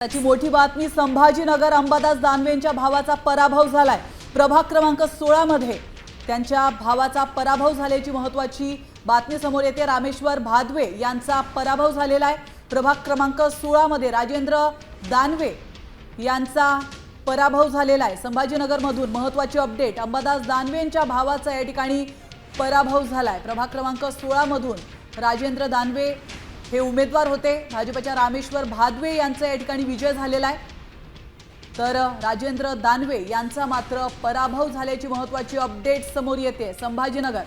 त्याची मोठी बातमी संभाजीनगर अंबादास दानवेंच्या भावाचा पराभव झालाय. प्रभाग क्रमांक सोळामध्ये त्यांच्या भावाचा पराभव झाल्याची महत्वाची बातमी समोर येते. रामेश्वर भादवे यांचा पराभव झालेला आहे. प्रभाग क्रमांक सोळामध्ये राजेंद्र दानवे यांचा पराभव झालेला आहे. संभाजीनगरमधून महत्वाची अपडेट अंबादास दानवेंच्या भावाचा या ठिकाणी पराभव झालाय. प्रभाग क्रमांक सोळामधून राजेंद्र दानवे हे उमेदवार होते. भाजपच्या रामेश्वर भादवे यांचा या ठिकाणी विजय झालेला आहे. तर राजेंद्र दानवे यांचा मात्र पराभव झाल्याची महत्वाची अपडेट समोर येते. संभाजीनगर.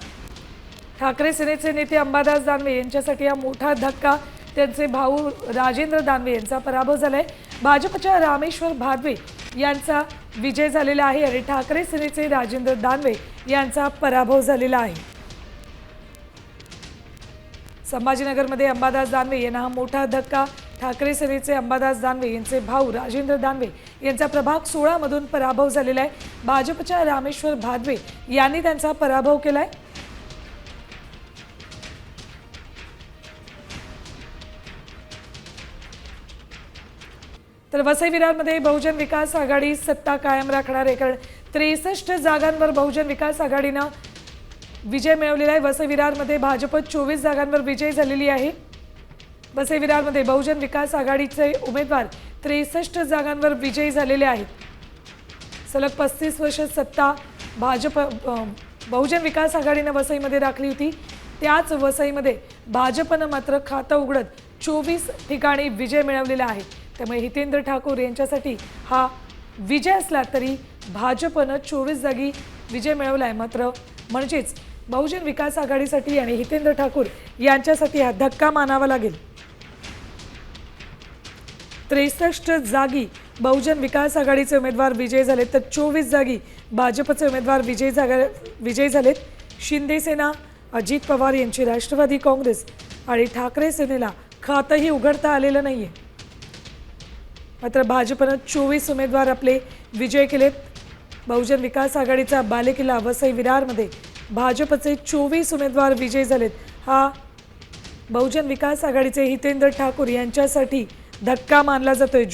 ठाकरे सेनेचे नेते अंबादास दानवे यांच्यासाठी हा मोठा धक्का. त्यांचे भाऊ राजेंद्र दानवे यांचा पराभव झालाय. भाजपच्या रामेश्वर भादवे यांचा विजय झालेला आहे आणि ठाकरे सेनेचे राजेंद्र दानवे यांचा पराभव झालेला आहे. संभाजीनगरमध्ये अंबादास दानवे यांना हा मोठा धक्का. ठाकरे सेनेचे अंबादास दानवे यांचे भाऊ राजेंद्र दानवे यांचा प्रभाग सोळामधून पराभव झालेला आहे. भाजपच्या रामेश्वर भादवे यांनी त्यांचा पराभव केलाय. तर वसई विरारमध्ये बहुजन विकास आघाडी सत्ता कायम राखणार आहे. कारण त्रेसष्ट जागांवर बहुजन विकास आघाडीनं विजय मिळवलेला आहे. वसई विरारमध्ये भाजप चोवीस जागांवर विजय झालेली आहे. वसई विरारमध्ये बहुजन विकास आघाडीचे उमेदवार त्रेसष्ट जागांवर विजयी झालेले आहेत. सलग पस्तीस वर्ष सत्ता भाजप बहुजन विकास आघाडीनं वसईमध्ये राखली होती. त्याच वसईमध्ये भाजपनं मात्र खातं उघडत चोवीस ठिकाणी विजय मिळवलेला आहे. त्यामुळे हितेंद्र ठाकूर यांच्यासाठी हा विजय असला तरी भाजपनं चोवीस जागी विजय मिळवला आहे मात्र म्हणजेच बहुजन विकास आघाडीसाठी आणि हितेंद्र ठाकूर यांच्यासाठी हा धक्का मानावा लागेल. त्रेसष्ट जागी बहुजन विकास आघाडीचे उमेदवार विजयी झाले तर चोवीस जागी भाजपचे उमेदवार विजयी जागा विजयी झालेत. शिंदे सेना अजित पवार यांची राष्ट्रवादी काँग्रेस आणि ठाकरे सेनेला खातंही उघडता आलेलं नाहीये. मात्र भाजपनं चोवीस उमेदवार आपले विजय केलेत. बहुजन विकास आघाडीचा बालेकिल्ला वसई विरारमध्ये भाजपचे चोवीस उमेदवार विजयी झालेत. हा बहुजन विकास आघाडीचे हितेंद्र ठाकूर यांच्यासाठी धक्का मानला जातोय. जो